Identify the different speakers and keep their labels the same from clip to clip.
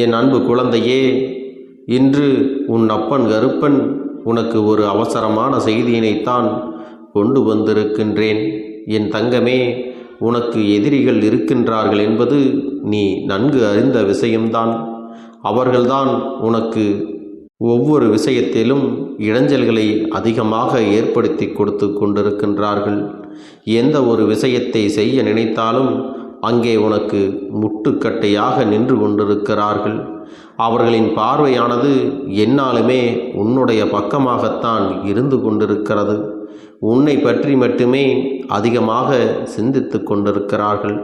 Speaker 1: என் அன்பு குழந்தையே இன்று உன் அப்பன் கருப்பன் உனக்கு ஒரு அவசரமான செய்தியினைத்தான் கொண்டு வந்திருக்கின்றேன். என் தங்கமே உனக்கு எதிரிகள் இருக்கின்றார்கள் என்பது நீ நன்கு அறிந்த விஷயம்தான். அவர்கள்தான் உனக்கு ஒவ்வொரு விஷயத்திலும் இடைஞ்சல்களை அதிகமாக ஏற்படுத்தி கொடுத்து கொண்டிருக்கின்றார்கள். எந்த ஒரு விஷயத்தை செய்ய நினைத்தாலும் அங்கே உனக்கு முட்டுக்கட்டையாக நின்று கொண்டிருக்கிறார்கள். அவர்களின் பார்வையானது என்னாலுமே உன்னுடைய பக்கமாகத்தான் இருந்து கொண்டிருக்கிறது. உன்னை பற்றி மட்டுமே அதிகமாக சிந்தித்து கொண்டிருக்கிறார்கள்.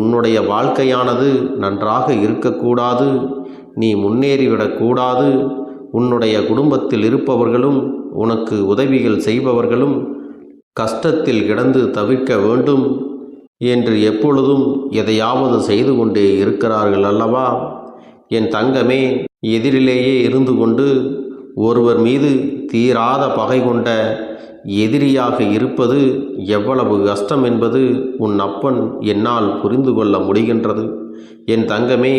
Speaker 1: உன்னுடைய வாழ்க்கையானது நன்றாக இருக்கக்கூடாது. நீ முன்னேறிவிடக்கூடாது உன்னுடைய குடும்பத்தில் இருப்பவர்களும் உனக்கு உதவிகள் செய்பவர்களும் கஷ்டத்தில் கிடந்து தவிர்க்க வேண்டும். என்று எப்பொழுதும் எதையாவது செய்து கொண்டே இருக்கிறார்கள் அல்லவா? என் தங்கமே எதிரிலேயே இருந்து கொண்டு ஒருவர் மீது தீராத பகை கொண்ட எதிரியாக இருப்பது எவ்வளவு கஷ்டம் என்பது உன் அப்பன் என்னால் புரிந்து கொள்ள முடிகின்றது. என் தங்கமே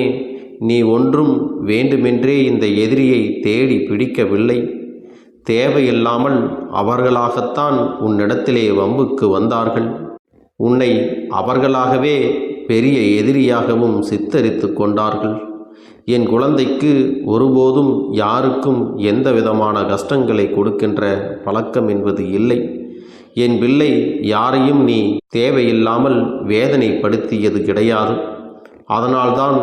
Speaker 1: நீ ஒன்றும் வேண்டுமென்றே இந்த எதிரியை தேடி பிடிக்கவில்லை. தேவையில்லாமல் அவர்களாகத்தான் உன்னிடத்திலே வம்புக்கு வந்தார்கள். உன்னை அவர்களாகவே பெரிய எதிரியாகவும் சித்தரித்து கொண்டார்கள். என் குழந்தைக்கு ஒருபோதும் யாருக்கும் எந்த விதமான கஷ்டங்களை கொடுக்கின்ற பழக்கம் என்பது இல்லை. என் பிள்ளை யாரையும் நீ தேவையில்லாமல் வேதனைப்படுத்தியது கிடையாது. அதனால்தான்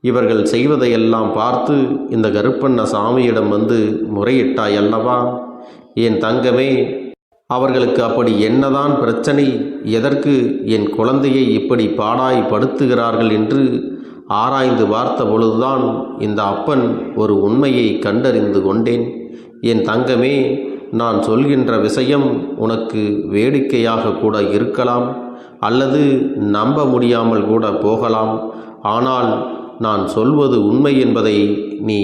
Speaker 1: இவர்கள் செய்வதையெல்லாம் பார்த்து இந்த கருப்பண்ண சாமியிடம் வந்து முறையிட்டாய் அல்லவா? என் தங்கமே அவர்களுக்கு அப்படி என்னதான் பிரச்சனை எதற்கு என் குழந்தையை இப்படி பாடாய் படுத்துகிறார்கள் என்று ஆராய்ந்து பார்த்த பொழுதுதான் இந்த அப்பன் ஒரு உண்மையை கண்டறிந்து கொண்டேன். என் தங்கமே நான் சொல்கின்ற விஷயம் உனக்கு வேடிக்கையாக கூட இருக்கலாம் அல்லது நம்ப முடியாமல் கூட போகலாம். ஆனால் நான் சொல்வது உண்மை என்பதை நீ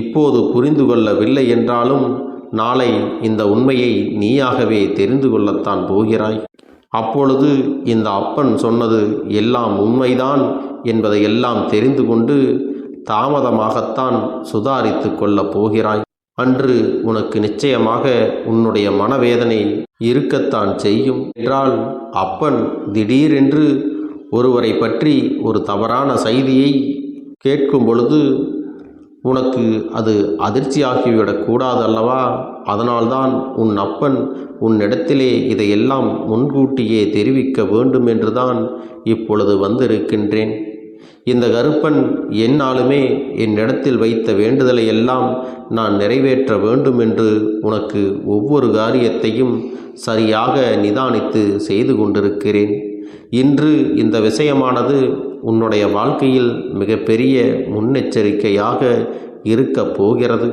Speaker 1: இப்போது புரிந்து கொள்ளவில்லை என்றாலும் நாளை இந்த உண்மையை நீயாகவே தெரிந்து கொள்ளத்தான் போகிறாய். அப்பொழுது இந்த அப்பன் சொன்னது எல்லாம் உண்மைதான் என்பதை எல்லாம் தெரிந்து கொண்டு தாமதமாகத்தான் சுதாரித்து கொள்ளப் போகிறாய். அன்று உனக்கு நிச்சயமாக உன்னுடைய மனவேதனை இருக்கத்தான் செய்யும். என்றால் அப்பன் திடீரென்று ஒருவரை பற்றி ஒரு தவறான செய்தியை கேட்கும் பொழுது உனக்கு அது அதிர்ச்சியாகிவிடக் கூடாது அல்லவா அதனால்தான் உன் அப்பன் உன்னிடத்திலே இதையெல்லாம் முன்கூட்டியே தெரிவிக்க வேண்டும் என்றுதான் இப்பொழுது வந்திருக்கின்றேன். இந்த கருப்பன் என்னாலுமே என்னிடத்தில் வைத்த வேண்டுதலை எல்லாம் நான் நிறைவேற்ற வேண்டும் என்று உனக்கு ஒவ்வொரு காரியத்தையும் சரியாக நிதானித்து செய்து கொண்டிருக்கிறேன். இன்று இந்த விஷயமானது உன்னுடைய வாழ்க்கையில் மிகப்பெரிய முன்னெச்சரிக்கையாக இருக்க போகிறது.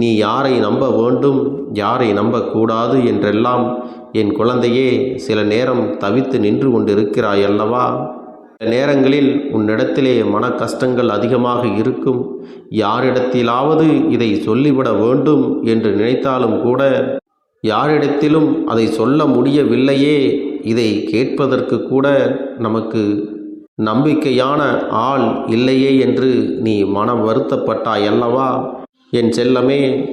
Speaker 1: நீ யாரை நம்ப வேண்டும் யாரை நம்பக்கூடாது என்றெல்லாம் என் குழந்தையே சில நேரம் தவித்து நின்று கொண்டிருக்கிறாய் அல்லவா சில நேரங்களில் உன்னிடத்திலே மன கஷ்டங்கள் அதிகமாக இருக்கும். யாரிடத்திலாவது இதை சொல்லிவிட வேண்டும் என்று நினைத்தாலும் கூட யாரிடத்திலும் அதை சொல்ல முடியவில்லையே. இதை கேட்பதற்கு கூட நமக்கு நம்பிக்கையான ஆள் இல்லையே என்று நீ மனம் வருத்தப்பட்டாய் அல்லவா? என் செல்லமே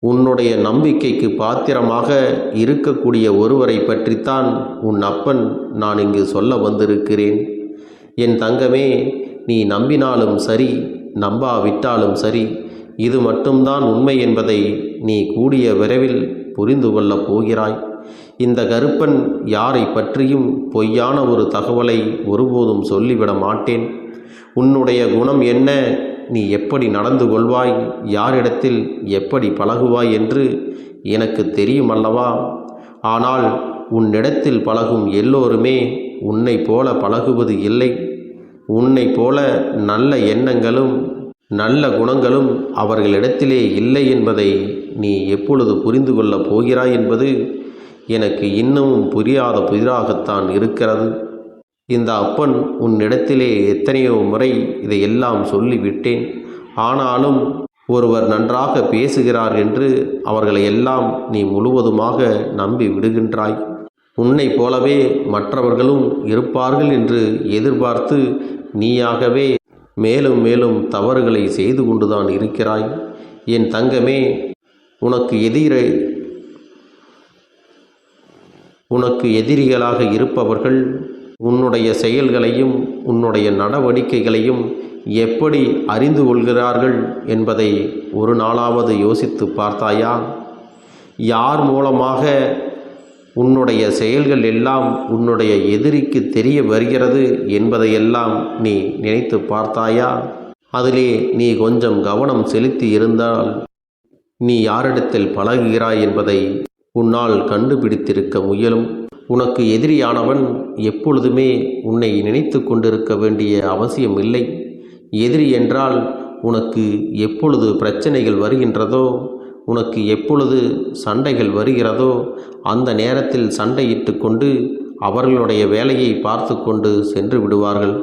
Speaker 1: உன்னுடைய நம்பிக்கைக்கு பாத்திரமாக இருக்கக்கூடிய ஒருவரை பற்றித்தான் உன் அப்பன் நான் இங்கு சொல்ல வந்திருக்கிறேன். என் தங்கமே நீ நம்பினாலும் சரி நம்பாவிட்டாலும் சரி இது மட்டும்தான் உண்மை என்பதை நீ கூடிய விரைவில் புரிந்து கொள்ளப் போகிறாய். இந்த கருப்பன் யாரை பற்றியும் பொய்யான ஒரு தகவலை ஒருபோதும் சொல்லிவிட மாட்டேன். உன்னுடைய குணம் என்ன? நீ எப்படி நடந்து கொள்வாய்? யாரிடத்தில் எப்படி பழகுவாய் என்று எனக்கு தெரியும் அல்லவா ஆனால் உன்னிடத்தில் பழகும் எல்லோருமே உன்னை போல பழகுவது இல்லை. உன்னை போல நல்ல எண்ணங்களும் நல்ல குணங்களும் அவர்களிடத்திலே இல்லை என்பதை நீ எப்பொழுது புரிந்து கொள்ளப் போகிறாய் என்பது எனக்கு இன்னமும் புரியாத புதிராகத்தான் இருக்கிறது. இந்த அப்பன் உன்னிடத்திலே எத்தனையோ முறை இதையெல்லாம் சொல்லிவிட்டேன். ஆனாலும் ஒருவர் நன்றாக பேசுகிறார் என்று அவர்களை எல்லாம் நீ முழுவதுமாக நம்பி விடுகின்றாய். உன்னை போலவே மற்றவர்களும் இருப்பார்கள் என்று எதிர்பார்த்து நீயாகவே மேலும் மேலும் தவறுகளை செய்து கொண்டுதான் இருக்கிறாய். என் தங்கமே உனக்கு எதிரே உனக்கு எதிரிகளாக இருப்பவர்கள் உன்னுடைய செயல்களையும் உன்னுடைய நடவடிக்கைகளையும் எப்படி அறிந்து கொள்கிறார்கள் என்பதை ஒரு நாளாவது யோசித்து பார்த்தாயா? யார் மூலமாக உன்னுடைய செயல்கள் எல்லாம் உன்னுடைய எதிரிக்கு தெரிய வருகிறது என்பதையெல்லாம் நீ நினைத்து பார்த்தாயா? அதிலே நீ கொஞ்சம் கவனம் செலுத்தி இருந்தால் நீ யாரிடத்தில் பழகுகிறாய் என்பதை உன்னால் கண்டுபிடித்திருக்க முயலும். உனக்கு எதிரியானவன் எப்பொழுதுமே உன்னை நினைத்து கொண்டிருக்க வேண்டிய அவசியம் இல்லை. எதிரி என்றால் உனக்கு எப்பொழுது பிரச்சனைகள் வருகின்றதோ உனக்கு எப்பொழுது சண்டைகள் வருகிறதோ அந்த நேரத்தில் சண்டையிட்டு கொண்டு அவர்களுடைய வேலையை பார்த்து கொண்டு சென்று விடுவார்கள்.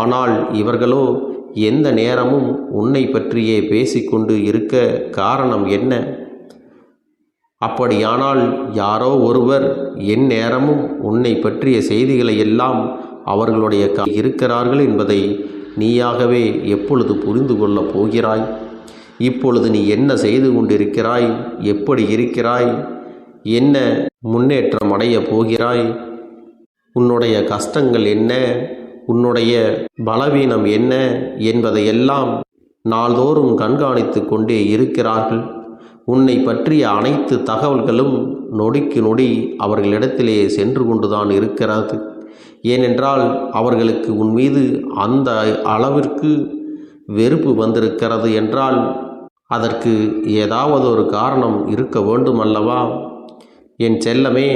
Speaker 1: ஆனால் இவர்களோ எந்த நேரமும் உன்னை பற்றியே பேசிக்கொண்டு இருக்க காரணம் என்ன? அப்படியானால் யாரோ ஒருவர் என் நேரமும் உன்னை பற்றிய செய்திகளை எல்லாம் அவர்களுடைய க இருக்கிறார்கள் என்பதை நீயாகவே எப்பொழுது புரிந்து கொள்ளப் போகிறாய்? இப்பொழுது நீ என்ன செய்து கொண்டிருக்கிறாய்? எப்படி இருக்கிறாய்? என்ன முன்னேற்றம் அடையப் போகிறாய்? உன்னுடைய கஷ்டங்கள் என்ன? உன்னுடைய பலவீனம் என்ன? என்பதையெல்லாம் நாள்தோறும் கண்காணித்து கொண்டே இருக்கிறார்கள். உன்னை பற்றிய அனைத்து தகவல்களும் நொடிக்கு நொடி அவர்களிடத்திலே சென்று கொண்டுதான் இருக்கிறது. ஏனென்றால் அவர்களுக்கு உன் மீது அந்த அளவிற்கு வெறுப்பு வந்திருக்கிறது என்றால் அதற்கு ஏதாவது ஒரு காரணம் இருக்க வேண்டும் அல்லவா என் செல்லமே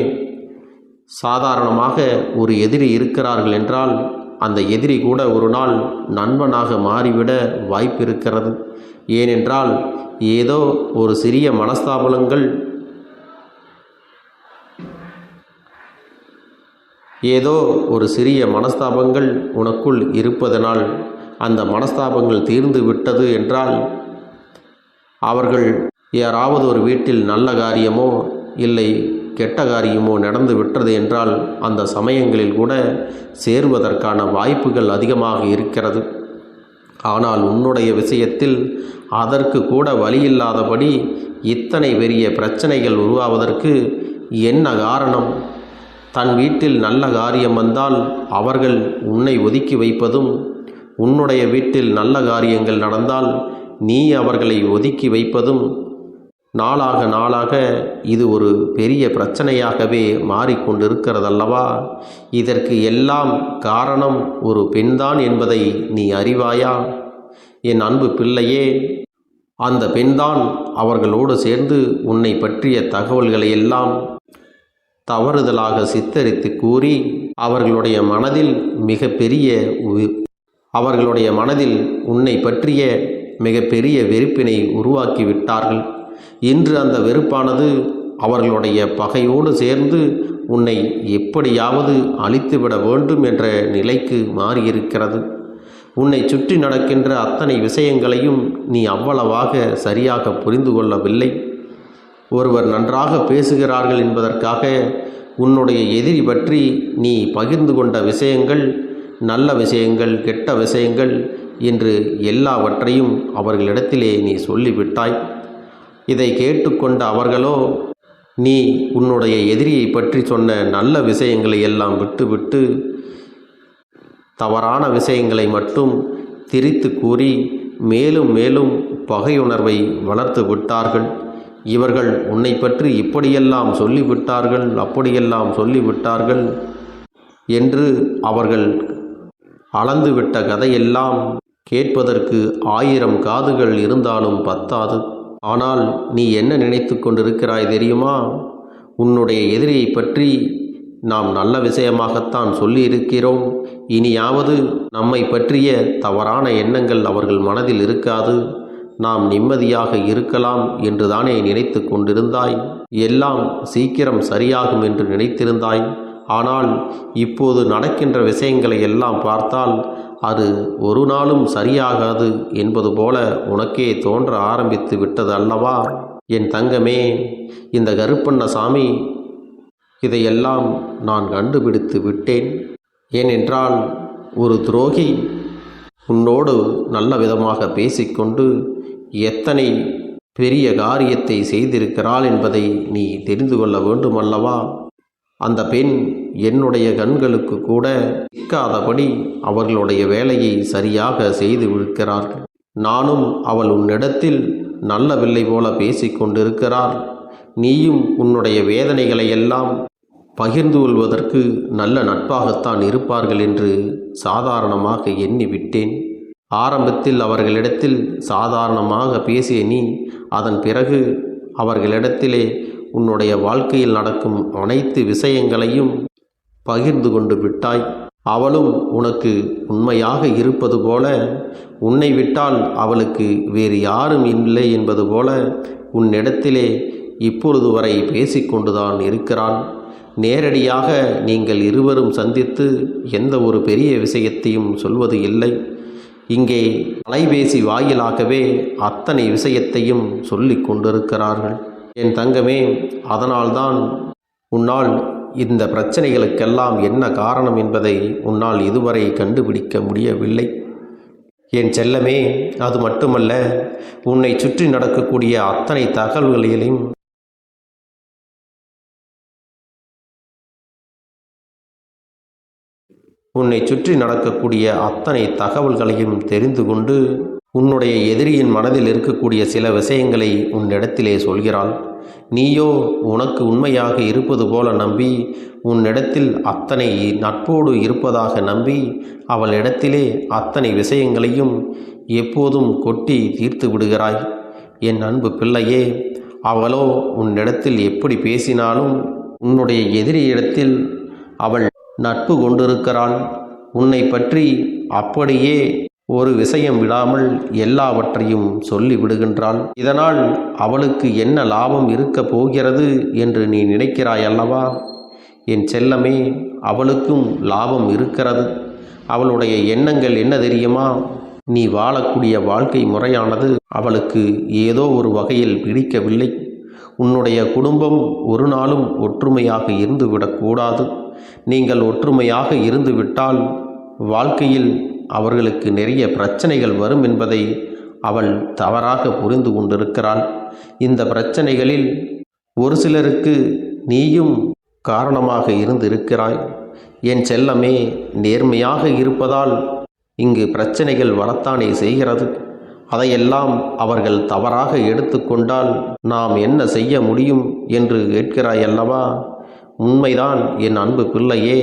Speaker 1: சாதாரணமாக ஒரு எதிரி இருக்கிறார்கள் என்றால் அந்த எதிரி கூட ஒரு நாள் நண்பனாக மாறிவிட வாய்ப்பு இருக்கிறது ஏனென்றால் ஏதோ ஒரு சிறிய மனஸ்தாபனங்கள் ஏதோ ஒரு சிறிய மனஸ்தாபங்கள் உனக்குள் இருப்பதனால் அந்த மனஸ்தாபங்கள் தீர்ந்து விட்டது என்றால் அவர்கள் யாராவது ஒரு வீட்டில் நல்ல காரியமோ இல்லை கெட்ட காரியமோ நடந்து விட்டது என்றால் அந்த சமயங்களில் கூட சேர்வதற்கான வாய்ப்புகள் அதிகமாக இருக்கிறது. ஆனால் உன்னுடைய விஷயத்தில் அதற்கு கூட வழியில்லாதபடி இத்தனை பெரிய பிரச்சனைகள் உருவாவதற்கு என்ன காரணம்? தன் வீட்டில் நல்ல காரியம் வந்தால் அவர்கள் உன்னை ஒதுக்கி வைப்பதும் உன்னுடைய வீட்டில் நல்ல காரியங்கள் நடந்தால் நீ அவர்களை ஒதுக்கி வைப்பதும் நாளாக நாளாக இது ஒரு பெரிய பிரச்சனையாகவே மாறிக்கொண்டிருக்கிறதல்லவா? இதற்கு எல்லாம் காரணம் ஒரு பெண்தான் என்பதை நீ அறிவாயா? என் அன்பு பிள்ளையே அந்த பெண்தான் அவர்களோடு சேர்ந்து உன்னை பற்றிய தகவல்களை எல்லாம் தவறுதலாக சித்தரித்து கூறி அவர்களுடைய மனதில் மிக பெரிய அவர்களுடைய மனதில் உன்னை பற்றிய மிகப்பெரிய வெறுப்பினை உருவாக்கி விட்டார்கள் இன்று அந்த வெறுப்பானது அவர்களுடைய பகையோடு சேர்ந்து உன்னை எப்படியாவது அழித்துவிட வேண்டும் என்ற நிலைக்கு மாறியிருக்கிறது. உன்னை சுற்றி நடக்கின்ற அத்தனை விஷயங்களையும் நீ அவ்வளவாக சரியாக புரிந்து கொள்ளவில்லை. ஒருவர் நன்றாக பேசுகிறார்கள் என்பதற்காக உன்னுடைய எதிரி பற்றி நீ பகிர்ந்து கொண்ட விஷயங்கள் நல்ல விஷயங்கள் கெட்ட விஷயங்கள் என்று எல்லாவற்றையும் அவர்களிடத்திலே நீ சொல்லிவிட்டாய். இதை கேட்டுக்கொண்ட அவர்களோ நீ உன்னுடைய எதிரியை பற்றி சொன்ன நல்ல விஷயங்களை எல்லாம் விட்டுவிட்டு தவறான விஷயங்களை மட்டும் திரித்து கூறி மேலும் மேலும் பகையுணர்வை வளர்த்து விட்டார்கள். இவர்கள் உன்னை பற்றி இப்படியெல்லாம் சொல்லிவிட்டார்கள் அப்படியெல்லாம் சொல்லிவிட்டார்கள் என்று அவர்கள் அளந்துவிட்ட கதையெல்லாம் கேட்பதற்கு ஆயிரம் காதுகள் இருந்தாலும் பத்தாது. ஆனால் நீ என்ன நினைத்து கொண்டிருக்கிறாய் தெரியுமா? உன்னுடைய எதிரியை பற்றி நாம் நல்ல விஷயமாகத்தான் சொல்லியிருக்கிறோம். இனியாவது நம்மை பற்றிய தவறான எண்ணங்கள் அவர்கள் மனதில் இருக்காது. நாம் நிம்மதியாக இருக்கலாம் என்று தானே நினைத்து கொண்டிருந்தாய். எல்லாம் சீக்கிரம் சரியாகும் என்று நினைத்திருந்தாய். ஆனால் இப்போது நடக்கின்ற விஷயங்களை எல்லாம் பார்த்தால் அது ஒரு நாளும் சரியாகாது என்பது போல உனக்கே தோன்ற ஆரம்பித்து விட்டது அல்லவா? என் தங்கமே இந்த கருப்பண்ணசாமி இதையெல்லாம் நான் கண்டுபிடித்து விட்டேன். ஏனென்றால் ஒரு துரோகி உன்னோடு நல்ல விதமாக பேசிக்கொண்டு எத்தனை பெரிய காரியத்தை செய்திருக்கிறாள் என்பதை நீ தெரிந்து கொள்ள வேண்டுமல்லவா? அந்த பெண் என்னுடைய கண்களுக்கு கூட நிற்காதபடி அவர்களுடைய வேலையை சரியாக செய்து விடுக்கிறார்கள். நானும் அவள் உன்னிடத்தில் நல்ல பிள்ளை போல பேசிக்கொண்டிருக்கிறாள். நீயும் உன்னுடைய வேதனைகளை எல்லாம் பகிர்ந்து கொள்வதற்கு நல்ல நட்பாகத்தான் இருப்பார்கள் என்று சாதாரணமாக எண்ணி விட்டேன் ஆரம்பத்தில் அவர்களிடத்தில் சாதாரணமாக பேசிய நீ அதன் பிறகு அவர்களிடத்திலே உன்னுடைய வாழ்க்கையில் நடக்கும் அனைத்து விஷயங்களையும் பகிர்ந்து கொண்டு விட்டாய். அவளும் உனக்கு உண்மையாக இருப்பது போல உன்னை விட்டால் அவளுக்கு வேறு யாரும் இல்லை என்பது போல உன்னிடத்திலே இப்பொழுது வரை பேசிக்கொண்டுதான் இருக்கிறான். நேரடியாக நீங்கள் இருவரும் சந்தித்து எந்த ஒரு பெரிய விஷயத்தையும் சொல்வது இல்லை. இங்கே அலைபேசி வாயிலாகவே அத்தனை விஷயத்தையும் சொல்லி கொண்டிருக்கிறார்கள். என் தங்கமே அதனால்தான் உன்னால் இந்த பிரச்சனைகளுக்கெல்லாம் என்ன காரணம் என்பதை உன்னால் இதுவரை கண்டுபிடிக்க முடியவில்லை. என் செல்லமே அது மட்டுமல்ல உன்னை சுற்றி நடக்கக்கூடிய அத்தனை தகவல்களிலும் உன்னை சுற்றி நடக்கக்கூடிய அத்தனை தகவல்களையும் தெரிந்து கொண்டு உன்னுடைய எதிரியின் மனதில் இருக்கக்கூடிய சில விஷயங்களை உன்னிடத்திலே சொல்கிறாள். நீயோ உனக்கு உண்மையாக இருப்பது போல நம்பி உன்னிடத்தில் அத்தனை நட்போடு இருப்பதாக நம்பி அவளிடத்திலே அத்தனை விஷயங்களையும் எப்போதும் கொட்டி தீர்த்து விடுகிறாய். என் அன்பு பிள்ளையே அவளோ உன்னிடத்தில் எப்படி பேசினாலும் உன்னுடைய எதிரியிடத்தில் அவள் நட்பு கொண்டிருக்கிறாள் உன்னை பற்றி அப்படியே ஒரு விஷயம் விடாமல் எல்லாவற்றையும் சொல்லி விடுகின்றாள் இதனால் அவளுக்கு என்ன லாபம் இருக்கப் போகிறது என்று நீ நினைக்கிறாய் அல்லவா? என் செல்லமே அவளுக்கும் லாபம் இருக்கிறது. அவளுடைய எண்ணங்கள் என்ன தெரியுமா? நீ வாழக்கூடிய வாழ்க்கை முறையானது அவளுக்கு ஏதோ ஒரு வகையில் பிடிக்கவில்லை. உன்னுடைய குடும்பம் ஒரு நாளும் ஒற்றுமையாக இருந்துவிடக்கூடாது நீங்கள் ஒற்றுமையாக இருந்துவிட்டால் வாழ்க்கையில் அவர்களுக்கு நிறைய பிரச்சனைகள் வரும் என்பதை அவள் தவறாக புரிந்து கொண்டிருக்கிறாள். இந்த பிரச்சனைகளில் ஒரு சிலருக்கு நீயும் காரணமாக இருந்திருக்கிறாய். என் செல்லமே நேர்மையாக இருப்பதால் இங்கு பிரச்சனைகள் வரத்தானே செய்கிறது. அதையெல்லாம் அவர்கள் தவறாக எடுத்துக்கொண்டால் நாம் என்ன செய்ய முடியும் என்று கேட்கிறாய் அல்லவா? உண்மைதான் என் அன்பு பிள்ளையே.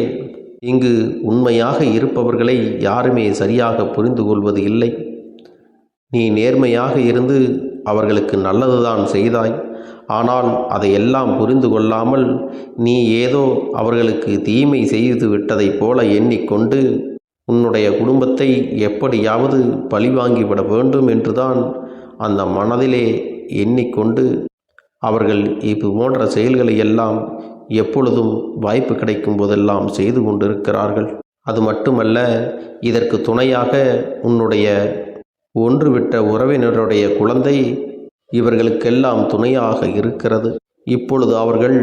Speaker 1: இங்கு உண்மையாக இருப்பவர்களை யாருமே சரியாக புரிந்து கொள்வது இல்லை. நீ நேர்மையாக இருந்து அவர்களுக்கு நல்லதுதான் செய்தாய். ஆனால் அதையெல்லாம் புரிந்து கொள்ளாமல் நீ ஏதோ அவர்களுக்கு தீமை செய்து விட்டதைப் போல எண்ணிக்கொண்டு உன்னுடைய குடும்பத்தை எப்படியாவது பழிவாங்கிவிட வேண்டும் என்றுதான் அந்த மனதிலே எண்ணிக்கொண்டு அவர்கள் இது போன்ற செயல்களை எல்லாம் எப்பொழுதும் வாய்ப்பு கிடைக்கும் போதெல்லாம் செய்து கொண்டிருக்கிறார்கள். அது மட்டுமல்ல இதற்கு துணையாக உன்னுடைய ஒன்றுவிட்ட உறவினருடைய குழந்தை இவர்களுக்கெல்லாம் துணையாக இருக்கிறது. இப்பொழுது அவர்கள்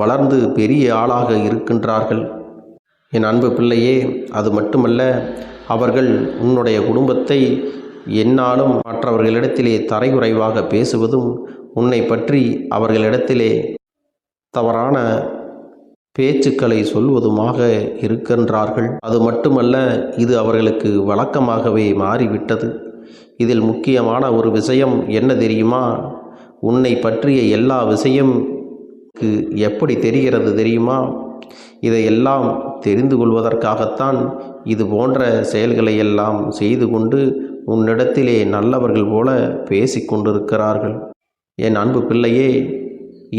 Speaker 1: வளர்ந்து பெரிய ஆளாக இருக்கின்றார்கள். என் அன்பு பிள்ளையே அது மட்டுமல்ல அவர்கள் உன்னுடைய குடும்பத்தை என்னாலும் மற்றவர்களிடத்திலே தரைகுறைவாக பேசுவதும் உன்னை பற்றி அவர்களிடத்திலே தவறான பேச்சுக்களை சொல்வதுமாக இருக்கின்றார்கள். அது மட்டுமல்ல இது அவர்களுக்கு வழக்கமாகவே மாறிவிட்டது. இதில் முக்கியமான ஒரு விஷயம் என்ன தெரியுமா? உன்னை பற்றிய எல்லா விஷயம் எப்படி தெரிகிறது தெரியுமா? இதையெல்லாம் தெரிந்து கொள்வதற்காகத்தான் இது போன்ற செயல்களை எல்லாம் செய்து கொண்டு உன்னிடத்திலே நல்லவர்கள் போல பேசிக்கொண்டிருக்கிறார்கள் என் அன்பு பிள்ளையே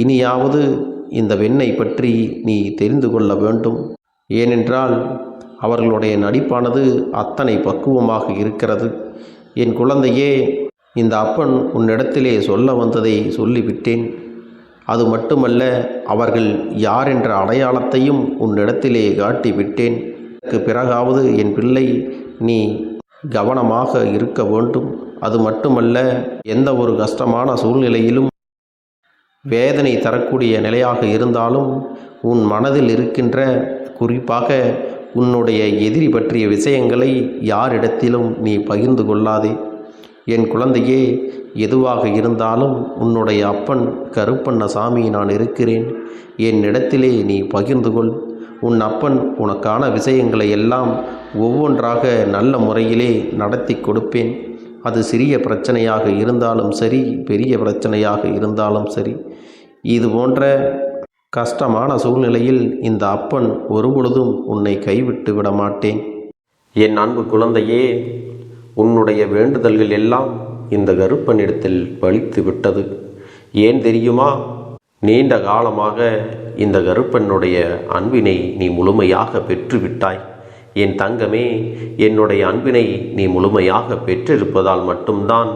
Speaker 1: இனியாவது இந்த வெண்ணை பற்றி நீ தெரிந்து கொள்ள வேண்டும். ஏனென்றால் அவர்களுடைய நடிப்பானது அத்தனை பக்குவமாக இருக்கிறது. என் குழந்தையே இந்த அப்பன் உன்னிடத்திலே சொல்ல வந்ததை சொல்லிவிட்டேன். அது மட்டுமல்ல அவர்கள் யார் என்ற அடையாளத்தையும் உன்னிடத்திலே காட்டி விட்டேன் அதற்கு பிறகாவது என் பிள்ளை நீ கவனமாக இருக்க வேண்டும். அது மட்டுமல்ல எந்த ஒரு கஷ்டமான சூழ்நிலையிலும் வேதனை தரக்கூடிய நிலையாக இருந்தாலும் உன் மனதில் இருக்கின்ற குறிப்பாக உன்னுடைய எதிரி பற்றிய விஷயங்களை யாரிடத்திலும் நீ பகிர்ந்து கொள்ளாதே. என் குழந்தையே எதுவாக இருந்தாலும் உன்னுடைய அப்பன் கருப்பண்ண சாமி நான் இருக்கிறேன். என்னிடத்திலே நீ பகிர்ந்து கொள். உன் அப்பன் உனக்கான விஷயங்களை எல்லாம் ஒவ்வொன்றாக நல்ல முறையிலே நடத்தி கொடுப்பேன். அது சிறிய பிரச்சனையாக இருந்தாலும் சரி பெரிய பிரச்சனையாக இருந்தாலும் சரி. இது போன்ற கஷ்டமான சூழ்நிலையில் இந்த அப்பன் ஒருபொழுதும் உன்னை கைவிட்டு விட மாட்டேன். என் அன்பு குழந்தையே உன்னுடைய வேண்டுதல்கள் எல்லாம் இந்த கருப்பனிடத்தில் பலித்து விட்டது. ஏன் தெரியுமா? நீண்ட காலமாக இந்த கருப்பனுடைய அன்பினை நீ முழுமையாக பெற்றுவிட்டாய். என் தங்கமே என்னுடைய அன்பினை நீ முழுமையாக பெற்றிருப்பதால் மட்டும்தான்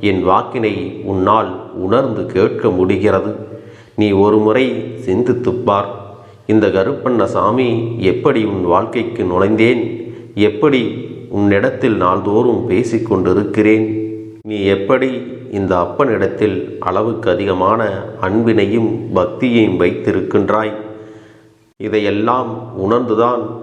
Speaker 1: என் வாக்கினை உன்னால் உணர்ந்து கேட்க முடிகிறது. நீ ஒரு முறை சிந்தித்துப் இந்த கருப்பண்ண சாமி எப்படி உன் வாழ்க்கைக்கு நுழைந்தேன்? எப்படி உன்னிடத்தில் நாள்தோறும் பேசிக்கொண்டிருக்கிறேன் நீ எப்படி இந்த அப்பனிடத்தில் அளவுக்கு அதிகமான அன்பினையும் பக்தியையும் வைத்திருக்கின்றாய்? இதையெல்லாம் உணர்ந்துதான்